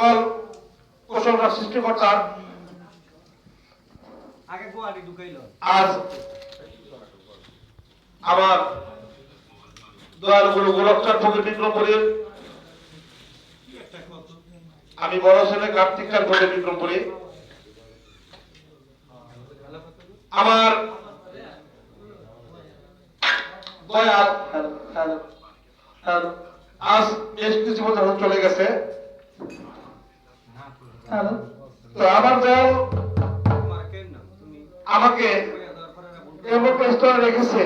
সকল কুশলরা সৃষ্টিকর্তার আগে গুয়াহাটি ঢুকাইল। আজ আমার দয়াল গুরু গোলকচাঁদ ফকির বিক্রমপুরীর আমি বড় ছেলে কার্তিক চাঁদ আমার দয়াল হ্যালো হ্যালো হ্যালো আজ বেশ কিছু বছর চলে গেছে। তো আমার আমাকে স্তরে রেখেছে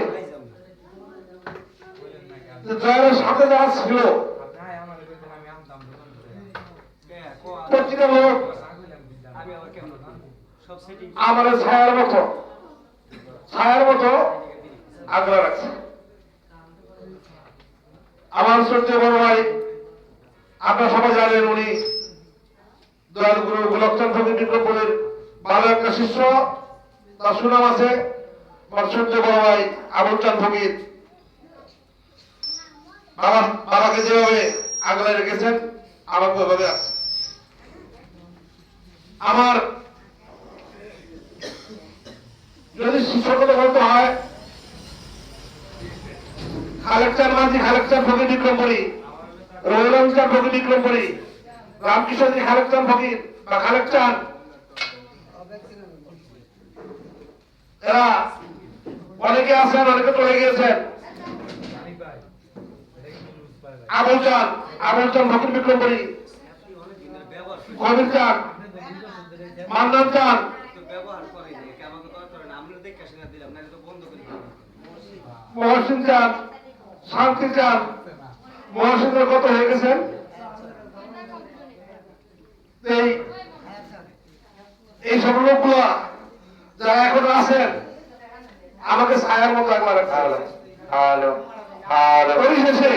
সাথে ছিল আমার ছায়ার মতো ছায়ার মতো আগলা রাখছে। আমার শ্রদ্ধেয় বড় ভাই, আপনারা সবাই জানেন উনি দয়াল গুরু গোলকচাঁদ ফকির বিক্রমপুরের ভালো একটা শিষ্য, তার সুনাম আছে বড় ভাই আবুল চাঁদ ফকির। বাবা, বাবাকে যেভাবে আগলায় রেখেছেন আমাকে ওইভাবে আছে। আমার যদি শিক্ষকতা বলতে হয় খালেকচার মাঝি খালেকচার ফকির বিক্রম করি রঘুরামচার ফকির বিক্রম করি রামকৃষ্ণজি খালেকচান ফকির বা খালেকচান এরা অনেকে আছেন, অনেকে চলে গিয়েছেন। আবুল চান আবুল চান ফকির বিক্রম করি অনেক দিনের ব্যবহার করে কবির চান মান্নান চান মহসিন চান শান্তি চান মহসিনের কত হয়ে গেছেন? এই এই সব লোকগুলা যারা এখন আছেন আমাকে ছায়ার মতো একবার হ্যালো হ্যালো পরিশেষে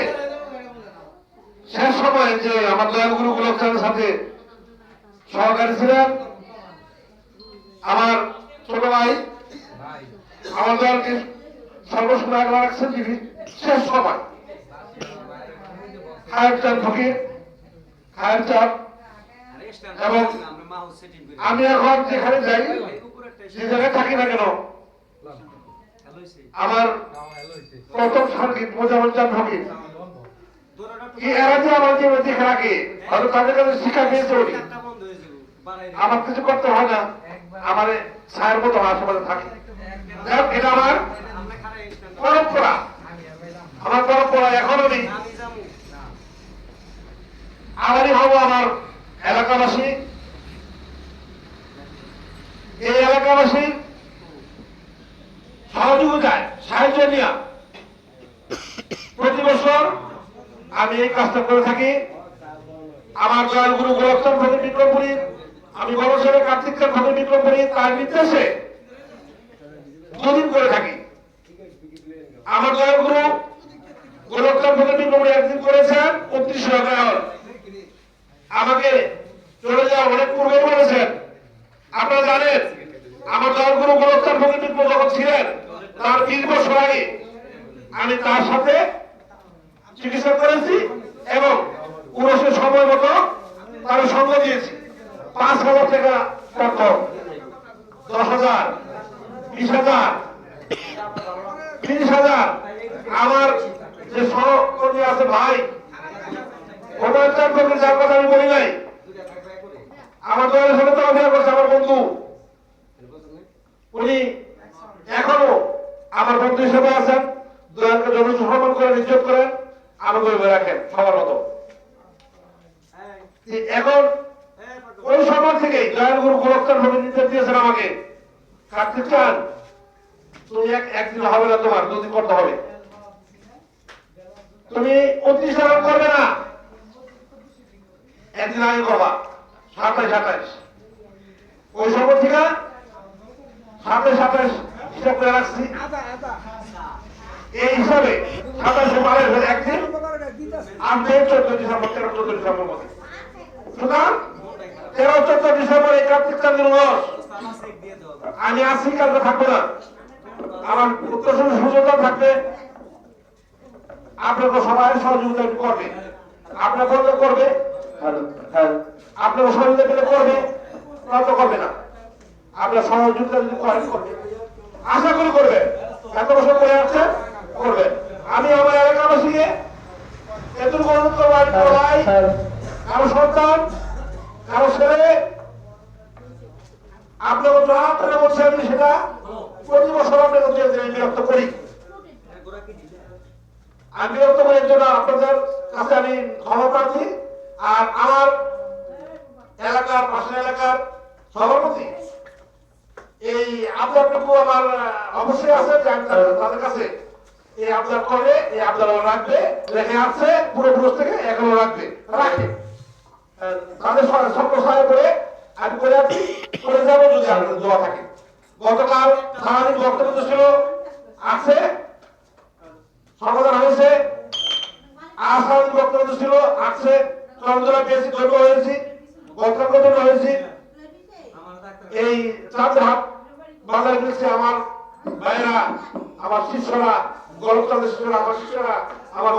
শেষ সময় যে আমার দয়ালগুরু গোলকচাঁদের সাথে সহকারী ছিলেন আমার ছোট ভাই আমার দলকে সর্বসময় আগলা রাখছেন যিনি শেষ সময়। খায়ের চাঁদ ফকির খায়ের চাঁদ এবং আমি এখন যেখানে যাই যে জায়গায় থাকি না কেন? আমার প্রথম সংগীত মোজামুল এরা যে আমার জীবনে হয়তো তাদের কাছে শিক্ষা পেয়েছে উনি আমার কিছু করতে হয় না আমার ছায়ের মতো আশেপাশে থাকে। এটা আমার পরম্পরা। আমার পরম্পরা এখন আমি আমারই হব আমার এলাকাবাসী, এই এলাকাবাসীর সহযোগিতায় সাহায্য নিয়ে প্রতি বছর আমি এই কাজটা করে থাকি। আমার দয়াল গুরু গোলকচন্দ ফকির বিক্রমপুরীর আমি ছেলে কার্তিক চাঁদ ফকির বিক্রমপুরী, তার নির্দেশে দুদিন করে থাকি। আমার দয়াল গুরু গোলকচন্দ ফকির বিক্রমপুরী একদিন করেছেন, উনত্রিশে আমাকে চলে যাওয়া অনেক পূর্বে বলেছেন। আপনারা জানেন, আমার দলগুরু গোলকচাঁদ ফকির যখন ছিলেন। তার বিশ বছর আগে আমি তার সাথে চিকিৎসা করেছি এবং পুরুষের সময় মতো তার সঙ্গ দিয়েছি। পাঁচ হাজার টাকা কত দশ হাজার, বিশ হাজার, তিরিশ হাজার। আমার যে সহকর্মী আছে ভাই চার ফকির যার কথা আমি বলি নাই। আমার দলের সাথে চলাফেরা করছে আমার বন্ধু। উনি এখনও আমার বন্ধু হিসেবে আছেন। দয়ালকে যথেষ্ট সম্মান করেন ইজ্জত করেন আমাকে ওইভাবে রাখেন সবার মতো। এখন ওই সময় থেকেই দয়াল গুরু গোলকচান ভবন নির্দেশ দিয়েছেন আমাকে। কার্তিক চান তুমি এক একদিন হবে না তোমার দুদিন করতে হবে। তুমি উনত্রিশ টাকা করবে না। একদিন আগে করবা। সাতাইশ আঠাইশ ওই সময় থেকে সাতাইশ আঠাইশ হিসাব করে রাখছি। এই হিসাবে সাতাইশে বারের হয়ে একদিন মেয়ে চোদ্দ ডিসেম্বর, তেরো, চোদ্দ ডিসেম্বর মধ্যে। সুতরাং তেরো, চোদ্দ ডিসেম্বর এই কার্তিক চাঁদের রস আমি আসি কালকে থাকব না। আমার উত্তর সুযোগটা থাকবে। আপনাকে সবাই সহযোগিতা করবে। আপনার বললে করবে। আপনার সহযোগিতা পেলে করবে নয়তো করবে না। আপনার সহযোগিতা যদি করেন করবে। আশা করি করবে। এত বছর করে আছে করবে। আমি আমার এলাকাবাসীকে এতটুকু অনুরোধ করব আমি ভাই কারও সন্তান কারও ছেলে আপনাকে যা আপনারা বলছে আমি সেটা প্রতি বছর আপনাকে একদিন বিরক্ত করি। আমি বিরক্ত করার জন্য আপনাদের কাছে আমি ক্ষমা প্রার্থী। আর আমার এলাকার, পাশের এলাকার সভাপতি, এই আবদারটুকু আমার অবশ্যই আছে তাদের কাছে এই আবদার করবে এই ওরা রাখবে রেখে আসছে পূর্বপুরুষ থেকে এখনও রাখবে। রাখে। তাদের স- সহায় করে করে আছি করে যাব যদি থাকে। গতকাল সারাদিন বক্তব্য ছিল, আছে সমাধান হয়েছে, আর বক্তব্য ছিল, আছে। চন্দ্রা পেয়েছি দৈব হয়েছি জন্য হয়েছি। এই চাঁদের হাট বাজার আমার ভাইরা আমার শিষ্যরা গলকচাঁদের শিষ্যরা, আমার শিষ্যরা, আমার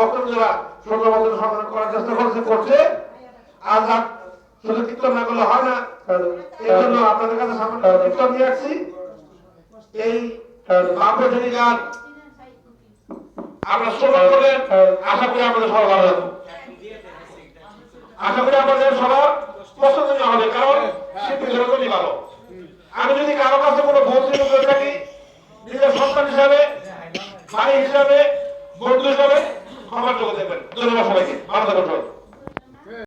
সুন্দর মতো সমাধান করার চেষ্টা করছে করছে। আর শুধু কীর্তন না করলে হয় না। এই জন্য আপনাদের কাছে সামান্য কীর্তন নিয়ে আসছি। এই বাপরজনী গান আমরা শ্রবণ করলেন আশা করি আমাদের সবার ভালো আশা করি আমাদের সবার পছন্দনীয় হবে, কারণ সে জন্যই ভালো আমি যদি কারও কাছে কোনো